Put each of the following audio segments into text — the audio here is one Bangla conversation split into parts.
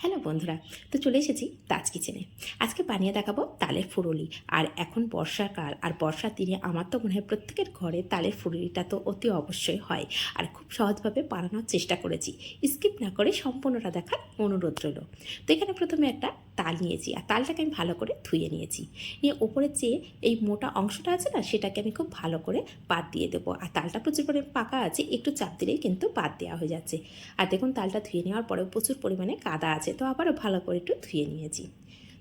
হ্যালো বন্ধুরা, তো চলে এসেছি তাজ কিচেনে আজকে বানিয়ে দেখাবো তালের ফুরুলি। আর এখন বর্ষাকাল আর বর্ষার দিনে আমার তো মনে হয় প্রত্যেকের ঘরে তালের ফুরুলিটা তো অতি অবশ্যই হয়। আর খুব সহজভাবে বানানোর চেষ্টা করেছি। স্কিপ না করে সম্পূর্ণটা দেখার অনুরোধ রইল। তো এখানে প্রথমে একটা তাল নিয়েছি আর তালটাকে আমি ভালো করে ধুয়ে নিয়েছি। নিয়ে ওপরে যে এই মোটা অংশটা আছে না, সেটাকে আমি খুব ভালো করে বাদ দিয়ে দেবো। আর তালটা প্রচুর পরিমাণে পাকা আছে, একটু চাপ দিলেই কিন্তু বাদ দেওয়া হয়ে যাচ্ছে। আর দেখুন, তালটা ধুয়ে নেওয়ার পরেও প্রচুর পরিমাণে কাদা আছে, তো আবারও ভালো করে একটু ধুয়ে নিয়েছি।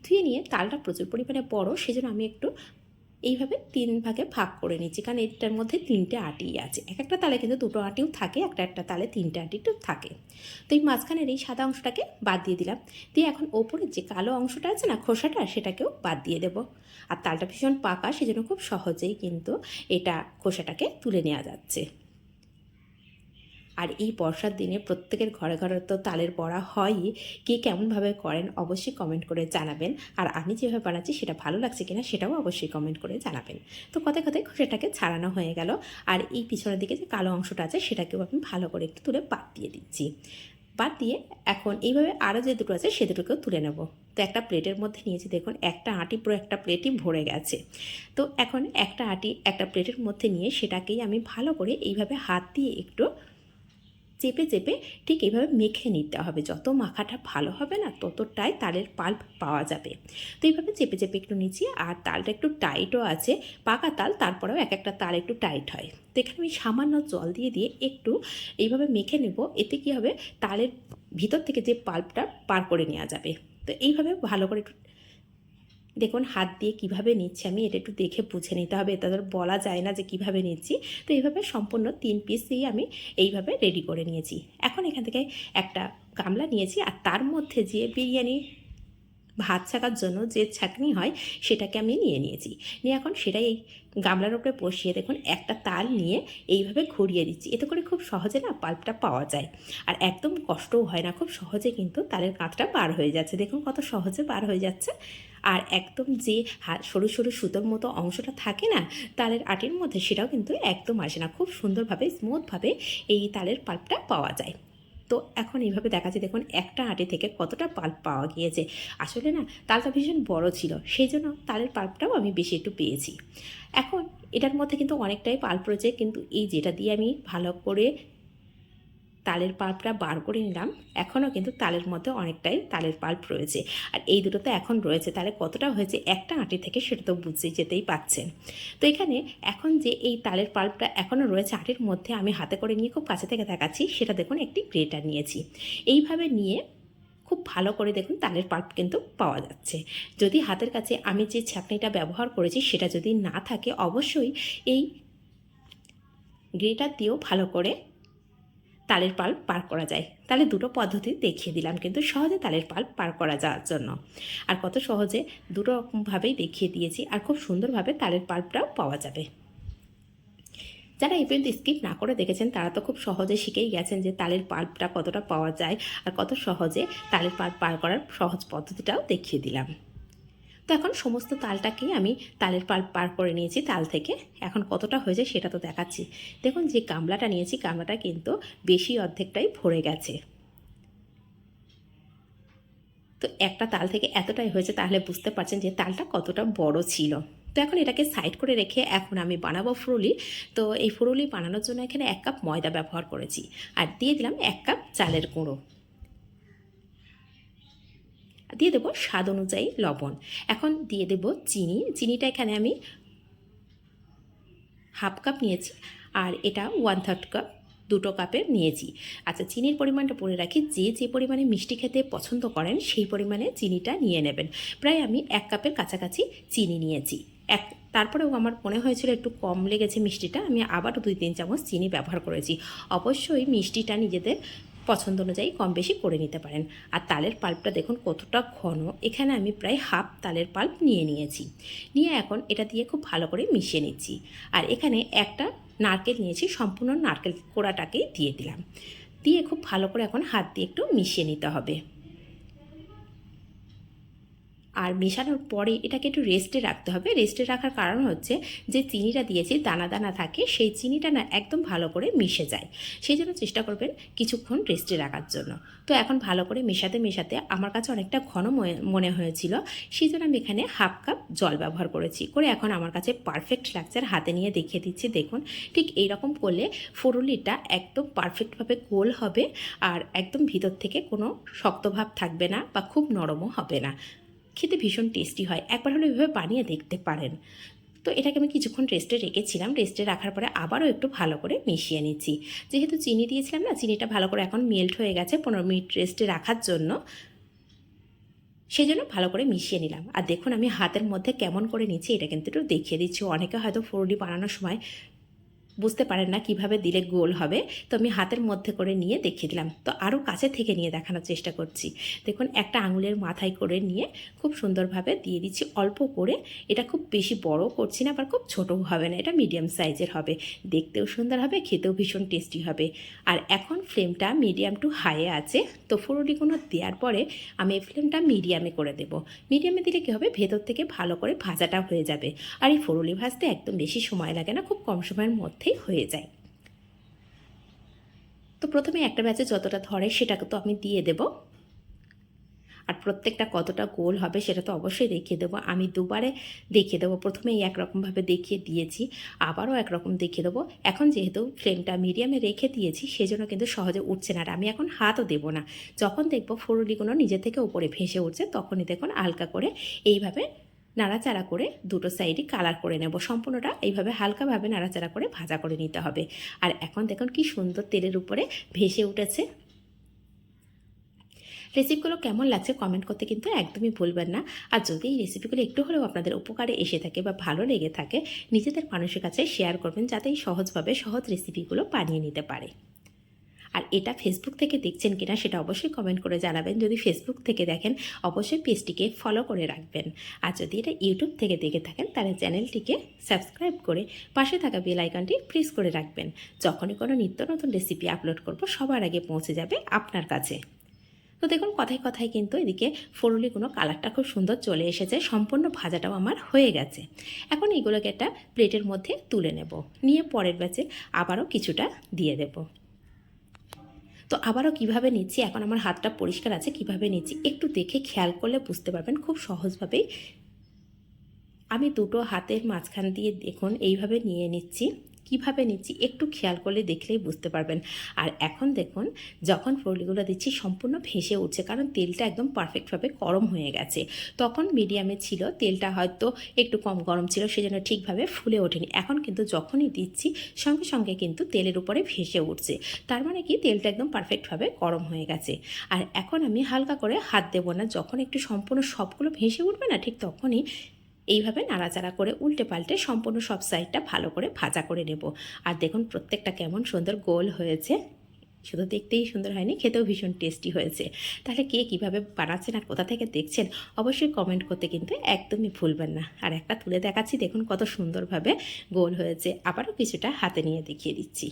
ধুয়ে নিয়ে তালটা প্রচুর পরিমাণে বড়, সেজন্য আমি একটু এইভাবে তিন ভাগে ভাগ করে নিচ্ছি কারণ এটার মধ্যে তিনটে আটি আছে। এক একটা তালে কিন্তু দুটো আটিও থাকে, একটা একটা তালে তিনটে আটিও থাকে। তো এই মাঝখানের এই সাদা অংশটাকে বাদ দিয়ে দিলাম। দিয়ে এখন ওপরের যে কালো অংশটা আছে না, খোসাটা, সেটাকেও বাদ দিয়ে দেব। আর তালটা ভীষণ পাকা, সেজন্য খুব সহজেই কিন্তু এটা খোসাটাকে তুলে নেওয়া যাচ্ছে। আর এই বর্ষার দিনে প্রত্যেকের ঘরে ঘরে তো তালের বড়া হয়ই। কে কেমনভাবে করেন অবশ্যই কমেন্ট করে জানাবেন। আর আমি যেভাবে বানাচ্ছি সেটা ভালো লাগছে কিনা সেটাও অবশ্যই কমেন্ট করে জানাবেন। তো কথায় কথায় সেটাকে ছাড়ানো হয়ে গেল। আর এই পিছনের দিকে যে কালো অংশটা আছে সেটাকেও আমি ভালো করে একটু তুলে বাদ দিয়ে দিচ্ছি। বাদ দিয়ে এখন এইভাবে আরও যে দুটো আছে সে দুটোকেও তুলে নেব। তো একটা প্লেটের মধ্যে নিয়েছি দেখুন, একটা আটি পুরো একটা প্লেটই ভরে গেছে। তো এখন একটা আটি একটা প্লেটের মধ্যে নিয়ে সেটাকেই আমি ভালো করে এইভাবে হাত দিয়ে একটু চেপে চেপে ঠিক এইভাবে মেখে নিতে হবে। যত মাখাটা ভালো হবে না, ততটাই তালের পাল্প পাওয়া যাবে। তো এইভাবে চেপে চেপে একটু নিচ্ছি আর তালটা একটু টাইটও আছে, পাকা তাল, তারপরেও এক একটা তাল একটু টাইট হয়। তো এখানে আমি সামান্য জল দিয়ে দিয়ে একটু এইভাবে মেখে নেব। এতে কী হবে? তালের ভিতর থেকে যে পাল্পটা পার করে নেওয়া যাবে। তো এইভাবে ভালো করে একটু দেখুন, হাত দিয়ে কীভাবে নিচ্ছি আমি, এটা একটু দেখে বুঝে নিতে হবে। এটা ধর বলা যায় না যে কীভাবে নিচ্ছি। তো এইভাবে সম্পূর্ণ তিন পিস দিয়ে আমি এইভাবে রেডি করে নিয়েছি। এখন এখান থেকে একটা গামলা নিয়েছি আর তার মধ্যে যে বিরিয়ানি ভাত ছাকার জন্য যে ছাকনি হয়, সেটাকে আমি নিয়ে নিয়েছি। নিয়ে এখন সেটাই এই গামলার উপরে বসিয়ে দেখুন, একটা তাল নিয়ে এইভাবে ঘুরিয়ে দিচ্ছি। এতে করে খুব সহজে না পাল্পটা পাওয়া যায়। আর একদম কষ্টও হয় না, খুব সহজে কিন্তু তালের কাঁচটা বার হয়ে যাচ্ছে। দেখুন কত সহজে বার হয়ে যাচ্ছে। আর একদম যে সরু সরু সুতোর মতো অংশটা থাকে না, তালের আটির মধ্যে সেটাও কিন্তু একদম আসে না। খুব সুন্দরভাবে, স্মুথভাবে এই তালের পাল্পটা পাওয়া যায়। তো এখন এইভাবে দেখাচ্ছে, দেখুন একটা আটি থেকে কতটা পাল্প পাওয়া গিয়েছে। আসলে না, তালটা ভীষণ বড় ছিল সেই জন্য তালের পাল্পটাও আমি বেশি একটু পেয়েছি। এখন এটার মধ্যে কিন্তু অনেকটাই পাল্প রয়েছে, কিন্তু এই যেটা দিয়ে আমি ভালো করে তালের পাল্পটা বার করে নিলাম। এখনও কিন্তু তালের মধ্যে অনেকটাই তালের পাল্প রয়েছে। আর এই দুটো তো এখন রয়েছে তাহলে কতটা হয়েছে একটা আঁটি থেকে সেটা তো বুঝতেই যেতেই পাচ্ছেন তো এখানে এখন যে এই তালের পাল্পটা এখনও রয়েছে আঁটির মধ্যে আমি হাতে করে নিয়ে খুব কাছে থেকে দেখাচ্ছি, সেটা দেখুন একটি গ্রেটার নিয়েছি। এইভাবে নিয়ে খুব ভালো করে দেখুন তালের পাল্প কিন্তু পাওয়া যাচ্ছে। যদি হাতের কাছে আমি যে ছাকনিটা ব্যবহার করেছি সেটা যদি না থাকে, অবশ্যই এই গ্রেটার দিয়েও ভালো করে তালের পাল্প পার করা যায়। তাহলে দুটো পদ্ধতি দেখিয়ে দিলাম কিন্তু সহজে তালের পাল্প পার করা যাওয়ার জন্য। আর কত সহজে দুটো রকমভাবেই দেখিয়ে দিয়েছি আর খুব সুন্দরভাবে তালের পাল্পটাও পাওয়া যাবে। যারা এই পর্যন্ত স্কিপ না করে দেখেছেন, তারা তো খুব সহজে শিখেই গেছেন যে তালের পাল্পটা কতটা পাওয়া যায় আর কত সহজে তালের পাল্প পার করার সহজ পদ্ধতিটাও দেখিয়ে দিলাম। তো এখন সমস্ত তালটাকেই আমি তালের পাল্প পার করে নিয়েছি তাল থেকে। এখন কতটা হয়েছে সেটা তো দেখাচ্ছি। দেখুন যে গামলাটা নিয়েছি, গামলাটা কিন্তু বেশি অর্ধেকটাই ভরে গেছে। তো একটা তাল থেকে এতটাই হয়েছে, তাহলে বুঝতে পারছেন যে তালটা কতটা বড় ছিল। তো এখন এটাকে সাইড করে রেখে এখন আমি বানাবো ফুরুলি। তো এই ফুরুলি বানানোর জন্য এখানে এক কাপ ময়দা ব্যবহার করেছি। আর দিয়ে দিলাম এক কাপ চালের গুঁড়ো। দিয়ে দেবো স্বাদ অনুযায়ী লবণ। এখন দিয়ে দেব চিনি। চিনিটা এখানে আমি হাফ কাপ নিয়েছি আর এটা ওয়ান থার্ড কাপ দুটো কাপের নিয়েছি। আচ্ছা চিনির পরিমাণটা পরে রাখি, যে যে পরিমাণে মিষ্টি খেতে পছন্দ করেন সেই পরিমাণে চিনিটা নিয়ে নেবেন। প্রায় আমি এক কাপের কাছাকাছি চিনি নিয়েছি। এক, তারপরেও আমার মনে হয়েছিল একটু কম লেগেছে মিষ্টিটা, আমি আবারও দুই তিন চামচ চিনি ব্যবহার করেছি। অবশ্যই মিষ্টিটা নিজেদের পছন্দ অনুযায়ী কম বেশি করে নিতে পারেন। আর তালের পাল্পটা দেখুন কতটা ঘন। এখানে আমি প্রায় হাফ তালের পাল্প নিয়ে নিয়েছি। নিয়ে এখন এটা দিয়ে খুব ভালো করে মিশিয়ে নিচ্ছি। আর এখানে একটা নারকেল নিয়েছি, সম্পূর্ণ নারকেল কোড়াটাকেই দিয়ে দিলাম। দিয়ে খুব ভালো করে এখন হাত দিয়ে একটু মিশিয়ে নিতে হবে। আর মেশানোর পরে এটাকে একটু রেস্টে রাখতে হবে। রেস্টে রাখার কারণ হচ্ছে যে চিনিটা দিয়েছি, দানা দানা থাকে, সেই চিনিটা না একদম ভালো করে মিশে যায়। সেই জন্য চেষ্টা করবেন কিছুক্ষণ রেস্টে রাখার জন্য। তো এখন ভালো করে মেশাতে মেশাতে আমার কাছে অনেকটা ঘন মনে- হয়েছিল। সেই জন্য আমি এখানে হাফ কাপ জল ব্যবহার করেছি। করে এখন আমার কাছে পারফেক্ট লাগছে। আর হাতে নিয়ে দেখিয়ে দিচ্ছি, দেখুন। ঠিক এইরকম করলে ফুরুলিটা একদম পারফেক্টভাবে গোল হবে। আর একদম ভিতর থেকে কোনো শক্তভাব থাকবে না বা খুব নরমও হবে না। খেতে ভীষণ টেস্টি হয়। একবার হলে এভাবে বানিয়ে দেখতে পারেন। তো এটাকে আমি কিছুক্ষণ রেস্টে রেখেছিলাম। রেস্টে রাখার পরে আবারও একটু ভালো করে মিশিয়ে নিচ্ছি। যেহেতু চিনি দিয়েছিলাম না, চিনিটা ভালো করে এখন মেল্ট হয়ে গেছে পনেরো মিনিট রেস্টে রাখার জন্য। সেই জন্য ভালো করে মিশিয়ে নিলাম। আর দেখুন আমি হাতের মধ্যে কেমন করে নিচ্ছি, এটা কিন্তু একটু দেখিয়ে দিচ্ছি। অনেকে হয়তো ফুরুলি বানানোর সময় বুঝতে পারেন না কীভাবে দিলে গোল হবে। তো আমি হাতের মধ্যে করে নিয়ে দেখিয়ে দিলাম। তো আরও কাছে থেকে নিয়ে দেখানোর চেষ্টা করছি। দেখুন, একটা আঙুলের মাথায় করে নিয়ে খুব সুন্দরভাবে দিয়ে দিচ্ছি। অল্প করে। এটা খুব বেশি বড় করছি না, আবার খুব ছোটও হবে না। এটা মিডিয়াম সাইজের হবে। দেখতেও সুন্দর হবে, খেতেও ভীষণ টেস্টি হবে। আর এখন ফ্লেমটা মিডিয়াম টু হাইয়ে আছে। তো ফুরুলিগুলো দেওয়ার পরে আমি এই ফ্লেমটা মিডিয়ামে করে দেব। মিডিয়ামে দিলে কী হবে? ভেতর থেকে ভালো করে ভাজাটা হয়ে যাবে। আর এই ফুরুলি ভাজতে একদম বেশি সময় লাগে না, খুব কম সময়ের মধ্যেই হয়ে যায়। তো প্রথমে একটা ব্যাচে যতটা ধরে সেটাকে তো আমি দিয়ে দেব। আর প্রত্যেকটা কতটা গোল হবে সেটা তো অবশ্যই দেখিয়ে দেবো। আমি দুবারে দেখিয়ে দেবো। প্রথমেই একরকমভাবে দেখিয়ে দিয়েছি, আবারও একরকম দেখিয়ে দেবো। এখন যেহেতু ফ্লেমটা মিডিয়ামে রেখে দিয়েছি, সেজন্য কিন্তু সহজে উঠছে না। আর আমি এখন হাতও দেবো না। যখন দেখব ফুরুলিগুলো নিজে থেকে উপরে ভেসে উঠছে, তখনই দেখুন হালকা করে এইভাবে নাড়াচাড়া করে দুটো সাইডই কালার করে নেব। সম্পূর্ণটা এইভাবে হালকাভাবে নাড়াচাড়া করে ভাজা করে নিতে হবে। আর এখন দেখুন কি সুন্দর তেলের উপরে ভেসে উঠেছে। রেসিপিগুলো কেমন লাগছে কমেন্ট করতে কিন্তু একদমই ভুলবেন না। আর যদি এই রেসিপিগুলো একটু হলেও আপনাদের উপকারে এসে থাকে বা ভালো লেগে থাকে, নিজেদের মানুষের কাছে শেয়ার করবেন যাতে এই সহজভাবে সহজ রেসিপিগুলো বানিয়ে নিতে পারে। আর এটা ফেসবুক থেকে দেখছেন কিনা সেটা অবশ্যই কমেন্ট করে জানাবেন। যদি ফেসবুক থেকে দেখেন, অবশ্যই পেজটিকে ফলো করে রাখবেন। আর যদি এটা ইউটিউব থেকে দেখে থাকেন, তাহলে চ্যানেলটিকে সাবস্ক্রাইব করে পাশে থাকা বেল আইকনটি প্রেস করে রাখবেন। যখনই কোনো নিত্য নতুন রেসিপি আপলোড করব, সবার আগে পৌঁছে যাবে আপনার কাছে। তো দেখুন, কথায় কথায় কিন্তু এদিকে ফরুলি কোনো কালারটা খুব সুন্দর চলে এসেছে। সম্পূর্ণ ভাজাটাও আমার হয়ে গেছে। এখন এইগুলোকে একটা প্লেটের মধ্যে তুলে নেব। নিয়ে পরের ব্যাচে আবারও কিছুটা দিয়ে দেবো। তো আবারও কীভাবে নিচ্ছি? এখন আমার হাতটা পরিষ্কার আছে, কীভাবে নিচ্ছি? একটু দেখে খেয়াল করলে বুঝতে পারবেন খুব সহজভাবেই। আমি দুটো হাতের মাঝখান দিয়ে দেখুন, এইভাবে নিয়ে নিচ্ছি। কীভাবে নিচ্ছি একটু খেয়াল করলে দেখলেই বুঝতে পারবেন। আর এখন দেখুন, যখন ফরলিগুলো দিচ্ছি সম্পূর্ণ ভেসে উঠছে, কারণ তেলটা একদম পারফেক্টভাবে গরম হয়ে গেছে। তখন মিডিয়ামে ছিল, তেলটা হয়তো একটু কম গরম ছিল, সেজন্য ঠিকভাবে ফুলে ওঠেনি। এখন কিন্তু যখনই দিচ্ছি, সঙ্গে সঙ্গে কিন্তু তেলের উপরে ভেসে উঠছে। তার মানে কি? তেলটা একদম পারফেক্টভাবে গরম হয়ে গেছে। আর এখন আমি হালকা করে হাত দেবো না। যখন একটু সম্পূর্ণ সবগুলো ভেসে উঠবে না, ঠিক তখনই এইভাবে নাড়াচাড়া করে উল্টে পাল্টে সম্পূর্ণ সব সাইডটা ভালো করে ভাজা করে নেব। আর দেখুন প্রত্যেকটা কেমন সুন্দর গোল হয়েছে। শুধু দেখতেই সুন্দর হয়নি, খেতেও ভীষণ টেস্টি হয়েছে। তাহলে কে কীভাবে বানাচ্ছেন আর কোথা থেকে দেখছেন, অবশ্যই কমেন্ট করতে কিন্তু একদমই ভুলবেন না। আর একটা তুলে দেখাচ্ছি, দেখুন কত সুন্দরভাবে গোল হয়েছে। আবারও কিছুটা হাতে নিয়ে দেখিয়ে দিচ্ছি।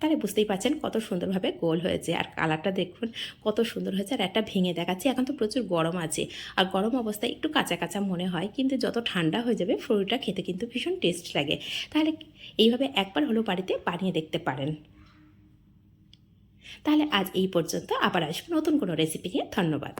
তাহলে বুঝতেই পারছেন কত সুন্দরভাবে গোল হয়েছে। আর কালারটা দেখুন কত সুন্দর হয়েছে আর একটা ভেঙে দেখাচ্ছি। এখন তো প্রচুর গরম আছে। আর গরম অবস্থায় একটু কাঁচা কাঁচা মনে হয়, কিন্তু যত ঠান্ডা হয়ে যাবে ফ্রুটটা খেতে কিন্তু ভীষণ টেস্ট লাগে। তাহলে এইভাবে একবার হলেও বাড়িতে বানিয়ে দেখতে পারেন। তাহলে আজ এই পর্যন্ত। আবার আসব নতুন কোনো রেসিপি নিয়ে। ধন্যবাদ।